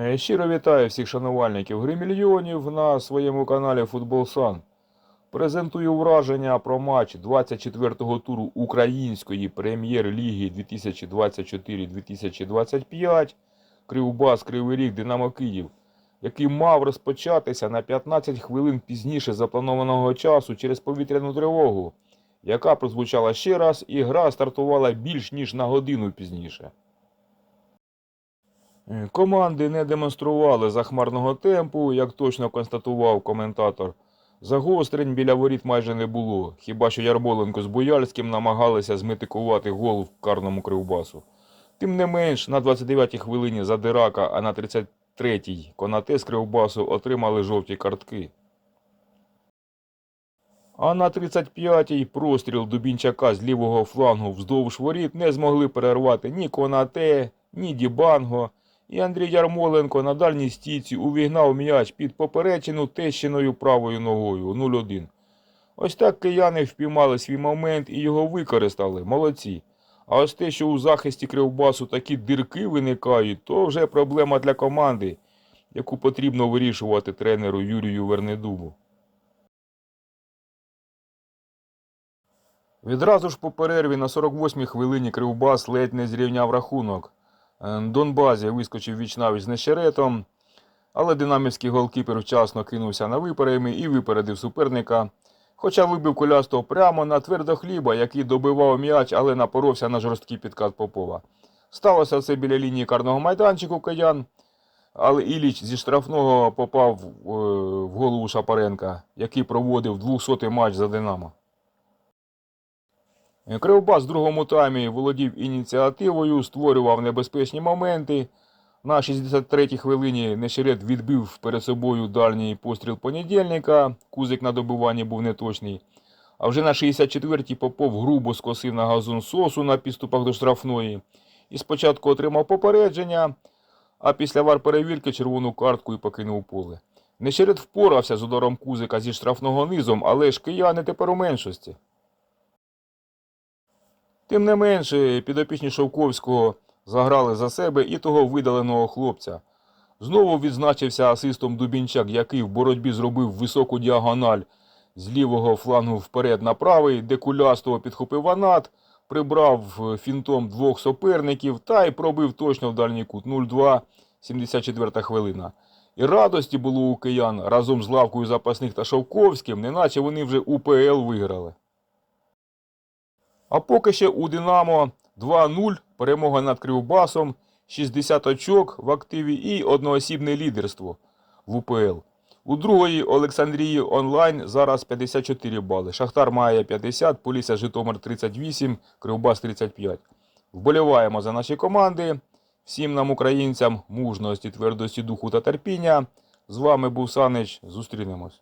Е, Щиро вітаю всіх шанувальників гри мільйонів на своєму каналі Футбол Сан. Презентую враження про матч 24-го туру Української прем'єр-ліги 2024-2025 Кривбас Кривий Ріг Динамо Київ, який мав розпочатися на 15 хвилин пізніше запланованого часу через повітряну тривогу, яка прозвучала ще раз, і гра стартувала більш ніж на годину пізніше. Е, Команди не демонстрували захмарного темпу, як точно констатував коментатор. Загострень біля воріт майже не було, хіба що Ярмоленко з Бояльським намагалися зметикувати гол в карному кривбасу. Тим не менш, на 29-й хвилині Задирака, а на 33-й Конате з кривбасу отримали жовті картки. А на 35-й простріл Дубінчака з лівого флангу вздовж воріт не змогли перервати ні Конате, ні Дібанго, і Андрій Ярмоленко на дальній стійці увігнав м'яч під поперечину тещиною правою ногою 0-1. Ось так кияни впіймали свій момент і його використали. Молодці. А ось те, що у захисті Кривбасу такі дирки виникають, то вже проблема для команди, яку потрібно вирішувати тренеру Юрію Вернедубу. Відразу ж по перерві на 48-й хвилині Кривбас ледь не зрівняв рахунок. Е, Донбазі вискочив вічнавіч з Нещеретом, але динамівський голкіпер вчасно кинувся на випереми і випередив суперника. Хоча вибив колясто прямо на твердохліба, який добивав м'яч, але напоровся на жорсткий підкат Попова. Сталося це біля лінії карного майданчику киян, але Іліч зі штрафного попав е, в голову Шапаренка, який проводив 200-й матч за Динамо. Кривбас в другому таймі володів ініціативою, створював небезпечні моменти. На 63-й хвилині Нещерет відбив перед собою дальній постріл понедільника. Кузик на добиванні був неточний. А вже на 64-й Попов грубо скосив на газон сосу на підступах до штрафної. І спочатку отримав попередження, а після вар перевірки червону картку і покинув поле. Нещерет впорався з ударом Кузика зі штрафного низом, але ж кияни тепер у меншості. Тим не менше, підопічні Шовковського заграли за себе і того видаленого хлопця. Знову відзначився асистом Дубінчак, який в боротьбі зробив високу діагональ з лівого флангу вперед на правий, де кулястого підхопив ванат, прибрав е, фінтом двох суперників та й пробив точно в дальній кут 0-2, 74 хвилина. І радості було у киян разом з лавкою запасних та Шовковським, неначе вони вже УПЛ виграли. А поки ще у Динамо 2-0, перемога над Кривбасом, 60 очок в активі і одноосібне лідерство в УПЛ. У другої Олександрії онлайн зараз 54 бали. Шахтар має 50, Полісся Житомир 38, Кривбас 35. Вболіваємо за наші команди. Всім нам, українцям, мужності, твердості духу та терпіння. З вами був Санич. Зустрінемось.